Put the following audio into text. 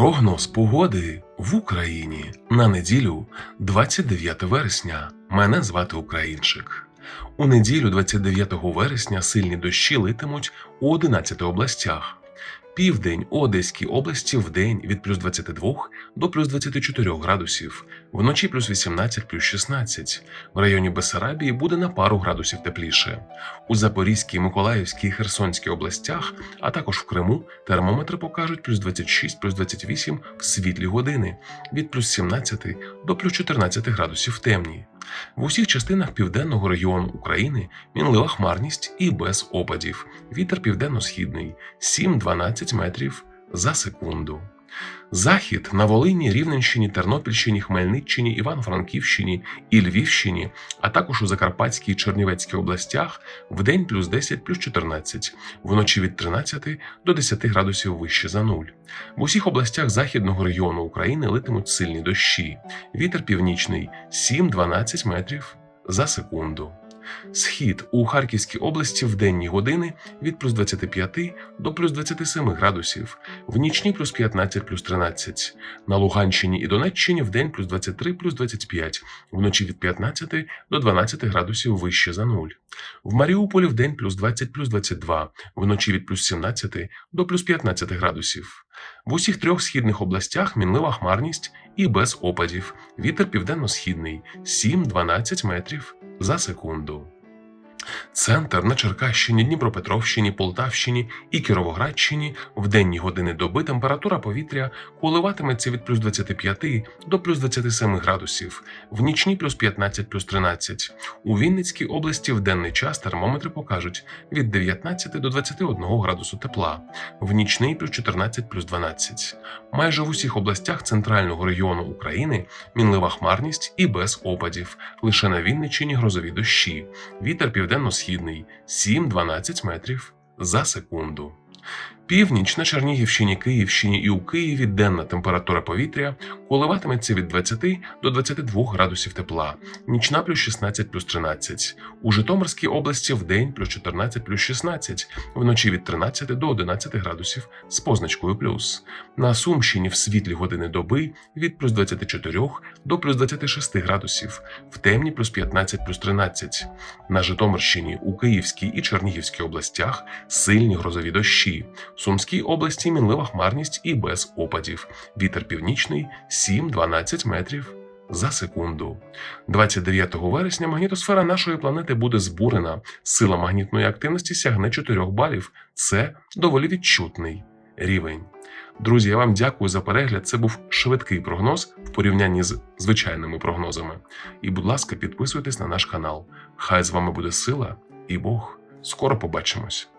Прогноз погоди в Україні на неділю 29 вересня. Мене звати Українчик. У неділю 29 вересня сильні дощі литимуть у 11 областях. Південь Одеській області в день від плюс 22 до плюс 24 градусів, вночі плюс 18 плюс 16. В районі Бесарабії буде на пару градусів тепліше. У Запорізькій, Миколаївській і Херсонській областях, а також в Криму, термометри покажуть плюс 26 плюс 28 в світлі години, від плюс 17 до плюс 14 градусів в темні. В усіх частинах південного регіону України мінлива хмарність і без опадів. Вітер південно-східний 7-12 метрів за секунду. Захід на Волині, Рівненщині, Тернопільщині, Хмельниччині, Івано-Франківщині і Львівщині, а також у Закарпатській і Чернівецькій областях в день плюс 10 плюс 14, вночі від 13 до 10 градусів вище за нуль. В усіх областях західного регіону України литимуть сильні дощі. Вітер північний 7-12 метрів за секунду. Схід у Харківській області в денні години від плюс 25 до плюс 27 градусів, в нічні плюс 15 плюс 13, на Луганщині і Донеччині в день плюс 23 плюс 25, вночі від 15 до 12 градусів вище за нуль. В Маріуполі в день плюс 20 плюс 22, вночі від плюс 17 до плюс 15 градусів. В усіх трьох східних областях мінлива хмарність і без опадів. Вітер південно-східний 7-12 метрів за секунду. Центр на Черкащині, Дніпропетровщині, Полтавщині і Кіровоградщині в денні години доби температура повітря коливатиметься від плюс 25 до плюс 27 градусів, в нічні плюс 15 плюс 13. У Вінницькій області в денний час термометри покажуть від 19 до 21 градусу тепла, в нічний плюс 14 плюс 12. Майже в усіх областях центрального регіону України мінлива хмарність і без опадів. Лише на Вінниччині грозові дощі. Вітер південно-східний 7-12 метрів за секунду. Північ на Чернігівщині, Київщині і у Києві денна температура повітря коливатиметься від 20 до 22 градусів тепла, нічна плюс 16 плюс 13. У Житомирській області в день плюс 14 плюс 16, вночі від 13 до 11 градусів з позначкою плюс. На Сумщині в світлі години доби від плюс 24 до плюс 26 градусів, в темні плюс 15 плюс 13. На Житомирщині у Київській і Чернігівській областях сильні грозові дощі. Сумській області мінлива хмарність і без опадів. Вітер північний 7-12 метрів за секунду. 29 вересня магнітосфера нашої планети буде збурена. Сила магнітної активності сягне 4 балів. Це доволі відчутний рівень. Друзі, я вам дякую за перегляд. Це був швидкий прогноз в порівнянні з звичайними прогнозами. І, будь ласка, підписуйтесь на наш канал. Хай з вами буде сила і Бог. Скоро побачимось.